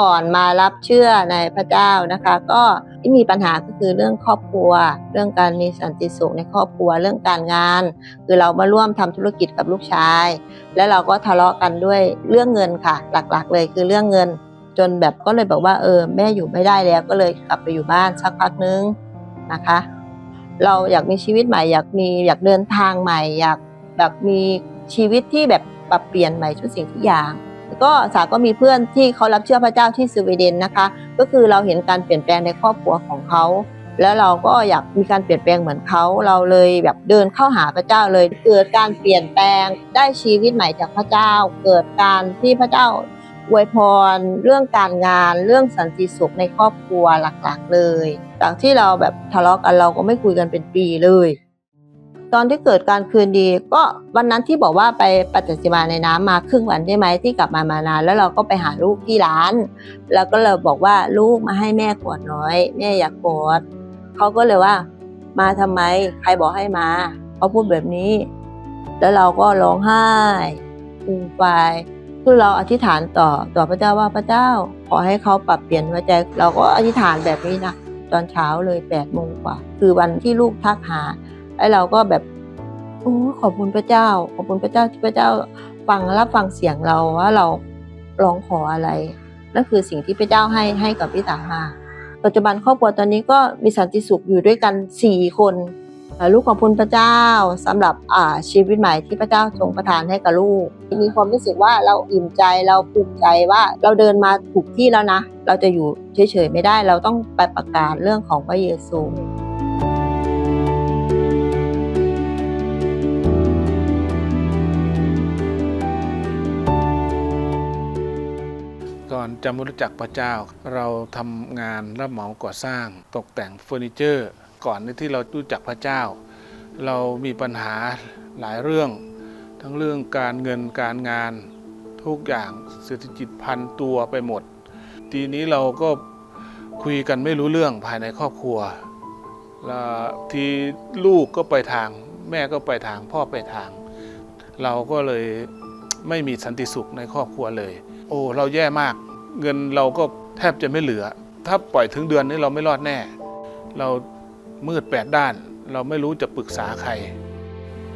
ก่อนมารับเชื่อในพระเจ้านะคะ ก็ที่มีปัญหาก็คือเรื่องครอบครัว เรื่องการมีสันติสุขในครอบครัวเรื่องการงาน คือเรามาร่วมทำธุรกิจกับลูกชาย แล้วเราก็ทะเลาะกันด้วยเรื่องเงินค่ะ หลักๆ เลยคือเรื่องเงิน จนแบบก็เลยบอกว่าเออแม่อยู่ไม่ได้แล้วก็เลยกลับไปอยู่บ้านสักพักนึงนะคะ เราอยากมีชีวิตใหม่อยากมีอยากเดินทางใหม่ อยากแบบมีชีวิตที่แบบปรับเปลี่ยนใหม่ทุกสิ่งทุกอย่าง ก็สาก็มีเพื่อนที่เขารับเชื่อพระเจ้าที่สวีเดนนะคะ ก็คือเราเห็นการเปลี่ยนแปลงในครอบครัวของเขา แล้วเราก็อยากมีการเปลี่ยนแปลงเหมือนเขา เราเลยแบบเดินเข้าหาพระเจ้าเลย เกิดการเปลี่ยนแปลงได้ชีวิตใหม่จากพระเจ้า เกิดการที่พระเจ้าอวยพรเรื่องการงานเรื่องสันติสุขในครอบครัวหลักๆ เลยจากที่เราแบบทะเลาะกันเราก็ไม่คุยกันเป็นปีเลย ตอนที่เกิดการคืนดี ก็วันนั้นที่บอกว่าไปปฏิสิมาในน้ำมาครึ่งวันใช่ไหมที่กลับมามานานแล้วเราก็ไปหาลูกที่ร้าน แล้วก็เลยบอกว่าลูกมาให้แม่กอดน้อยแม่อยากกอดเขาก็เลยว่า มาทำไมใครบอกให้มาเขาพูดแบบนี้ แล้วเราก็ร้องไห้ฟูไฟายคือเราอธิษฐานต่อต่อพระเจ้าว่าพระเจ้า ขอให้เขาปรับเปลี่ยนหัวใจเราก็อธิษฐานแบบนี้นะตอนเช้าเลยแปดโมงกว่า คือวันที่ลูกทักหา ไอ้เราก็แบบโอ้ขอบคุณพระเจ้า ขอบคุณพระเจ้าที่พระเจ้าฟังรับฟังเสียงเราว่าเราร้องขออะไรนั่นคือสิ่งที่พระเจ้าให้ให้กับพี่สามาปัจจุบันครอบครัวตอนนี้ก็มีสันติสุขอยู่ด้วยกัน4คนลูกขอบคุณพระเจ้าสำหรับอ่าชีวิตใหม่ที่พระเจ้าทรงประทานให้กับลูก มีความรู้สึกว่าเราอิ่มใจเราภูมิใจว่าเราเดินมาถูกที่แล้วนะ เราจะอยู่เฉยๆไม่ได้ เราต้องไปประกาศเรื่องของพระเยซู ก่อนจะมารู้จักพระเจ้า เราทำงานรับเหมาก่อสร้าง ตกแต่งเฟอร์นิเจอร์ ก่อนที่เรารู้จักพระเจ้า เรามีปัญหาหลายเรื่อง ทั้งเรื่องการเงินการงานทุกอย่างเศรษฐกิจพันตัวไปหมด ทีนี้เราก็คุยกันไม่รู้เรื่องภายในครอบครัวทีลูกก็ไปทาง แม่ก็ไปทางพ่อไปทาง เราก็เลยไม่มีสันติสุขในครอบครัวเลย โอ้เราแย่มาก เงินเราก็แทบจะไม่เหลือ ถ้าปล่อยถึงเดือนนี้เราไม่รอดแน่ เรามืดแปดด้าน เราไม่รู้จะปรึกษาใคร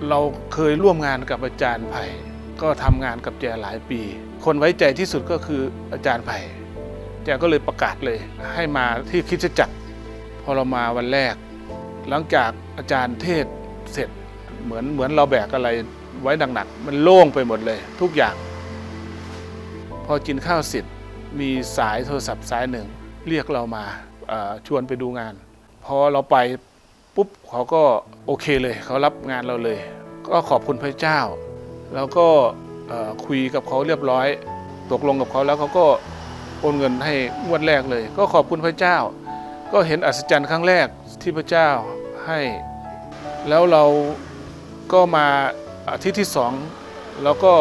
เราเคยร่วมงานกับอาจารย์ไผ่ก็ทำงานกับแกหลายปี คนไว้ใจที่สุดก็คืออาจารย์ไผ่แกก็เลยประกาศเลยให้มาที่คิดจักรพอเรามาวันแรก หลังจากอาจารย์เทศเสร็จเหมือนเหมือนเราแบกอะไรไว้หนักๆมันโล่งไปหมดเลย ทุกอย่าง พอกินข้าวเสร็จมีสายโทรศัพท์สายหนึ่ง เรียกเรามาชวนไปดูงาน พอเราไปปุ๊บเขาก็โอเคเลยเขารับงานเราเลย ก็ขอบคุณพระเจ้า แล้วก็คุยกับเขาเรียบร้อย ตกลงกับเขาแล้วเขาก็โอนเงินให้งวดแรกเลย ก็ขอบคุณพระเจ้า ก็เห็นอัศจรรย์ครั้งแรกที่พระเจ้าให้ แล้วเราก็มาอาทิตย์ที่สองเราก็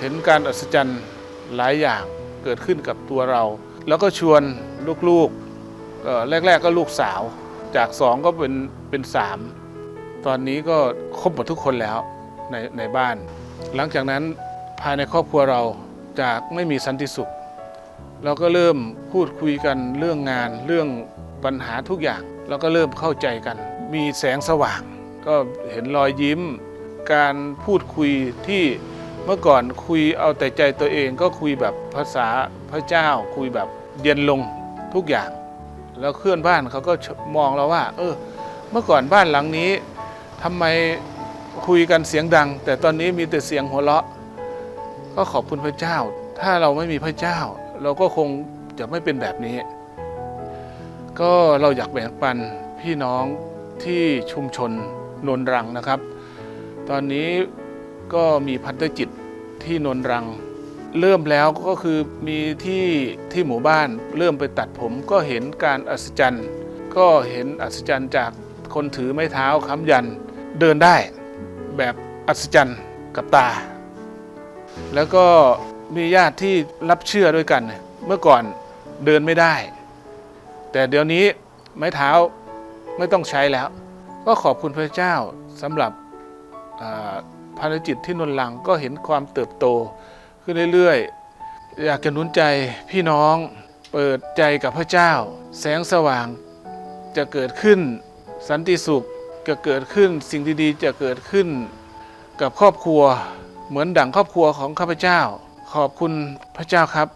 เห็นการอัศจรรย์ หลายอย่างเกิดขึ้นกับตัวเรา แล้วก็ชวนลูกๆแรก ๆ ก็ลูกสาว จากสองก็เป็นเป็นสามตอนนี้ก็ครบหมดทุกคนแล้วในในบ้าน หลังจากนั้นภายในครอบครัวเราจากไม่มีสันติสุข เราก็เริ่มพูดคุยกันเรื่องงานเรื่องปัญหาทุกอย่าง แล้วก็เริ่มเข้าใจกัน มีแสงสว่าง ก็เห็นรอยยิ้ม การพูดคุยที่ เมื่อก่อนคุยเอาแต่ใจตัวเองก็คุยแบบภาษาพระเจ้า คุยแบบเย็นลงทุกอย่าง แล้วเพื่อนบ้านเขาก็มองเราว่า เออ เมื่อก่อนบ้านหลังนี้ทำไมคุยกันเสียงดัง แต่ตอนนี้มีแต่เสียงหัวเราะ ก็ขอบคุณพระเจ้า ถ้าเราไม่มีพระเจ้า เราก็คงจะไม่เป็นแบบนี้ ก็เราอยากแบ่งปันพี่น้องที่ชุมชนนนรังนะครับ ตอนนี้ก็มีพันธกิจ ที่นนรัง เริ่มแล้วก็คือมีที่ที่หมู่บ้าน เริ่มไปตัดผมก็เห็นการอัศจรรย์ ก็เห็นอัศจรรย์จากคนถือไม้เท้าค้ำยัน เดินได้แบบอัศจรรย์กับตา แล้วก็มีญาติที่รับเชื่อด้วยกัน เมื่อก่อนเดินไม่ได้ แต่เดี๋ยวนี้ไม้เท้าไม่ต้องใช้แล้ว ก็ขอบคุณพระเจ้าสำหรับ อ่าภารกิจที่นนลังก็เห็นความเติบโต ขึ้นเรื่อยๆ อยากจะนุนใจพี่น้องเปิดใจกับพระเจ้า แสงสว่างจะเกิดขึ้นสันติสุขจะเกิดขึ้นสิ่งดีๆ จะเกิดขึ้นกับครอบครัวเหมือนดั่งครอบครัวของข้าพเจ้า ขอบคุณพระเจ้าครับ